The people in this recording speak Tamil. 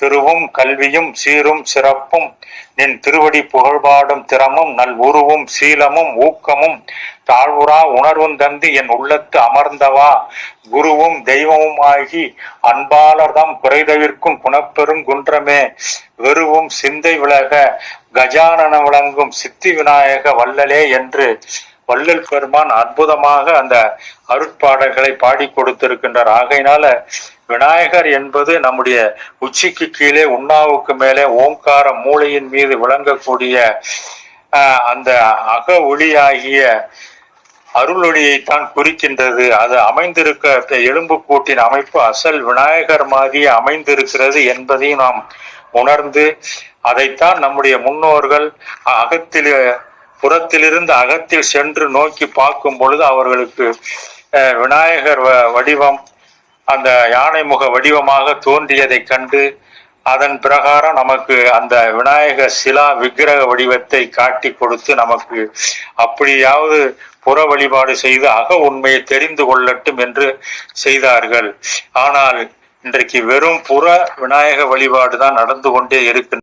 திருவும் கல்வியும் சீரும் சிறப்பும். நின் திருவடி புகழ்பாடும் திறமும் நல் உருவும் சீலமும் ஊக்கமும். தாழ்வுரா உணர்வும் தந்து என் உள்ளத்து அமர்ந்தவா. குருவும் தெய்வமுமாகி அன்பாளர்தம் குறைதவிற்கும் குணப்பெரும் குன்றமே. வெறுவும் சிந்தை விலக கஜானன விளங்கும் சித்தி விநாயக வல்லலே என்று வள்ளல் பெருமான் அற்புதமாக அந்த அருட்பாடல்களை பாடி கொடுத்திருக்கின்றார். ஆகையினால விநாயகர் என்பது நம்முடைய உச்சிக்கு கீழே உண்ணாவுக்கு மேலே ஓங்கார மூளையின் மீது விளங்கக்கூடிய அந்த அக ஒளியாகிய அருளொளியைத்தான் குறிக்கின்றது. அது அமைந்திருக்க எலும்பு கூட்டின் அமைப்பு அசல் விநாயகர் மாதிரி அமைந்திருக்கிறது என்பதையும் நாம் உணர்ந்து அதைத்தான் நம்முடைய முன்னோர்கள் அகத்தில் புறத்திலிருந்து அகத்தில் சென்று நோக்கி பார்க்கும் பொழுது அவர்களுக்கு விநாயகர் வடிவம் அந்த யானை முக வடிவமாக தோன்றியதை கண்டு அதன் பிரகாரம் நமக்கு அந்த விநாயகர் சிலா விக்கிரக வடிவத்தை காட்டி கொடுத்து நமக்கு அப்படியாவது புற வழிபாடு செய்து அக உண்மையை தெரிந்து கொள்ளட்டும் என்று செய்தார்கள். ஆனால் இன்றைக்கு வெறும் புற விநாயக வழிபாடு தான் நடந்து கொண்டே இருக்கின்ற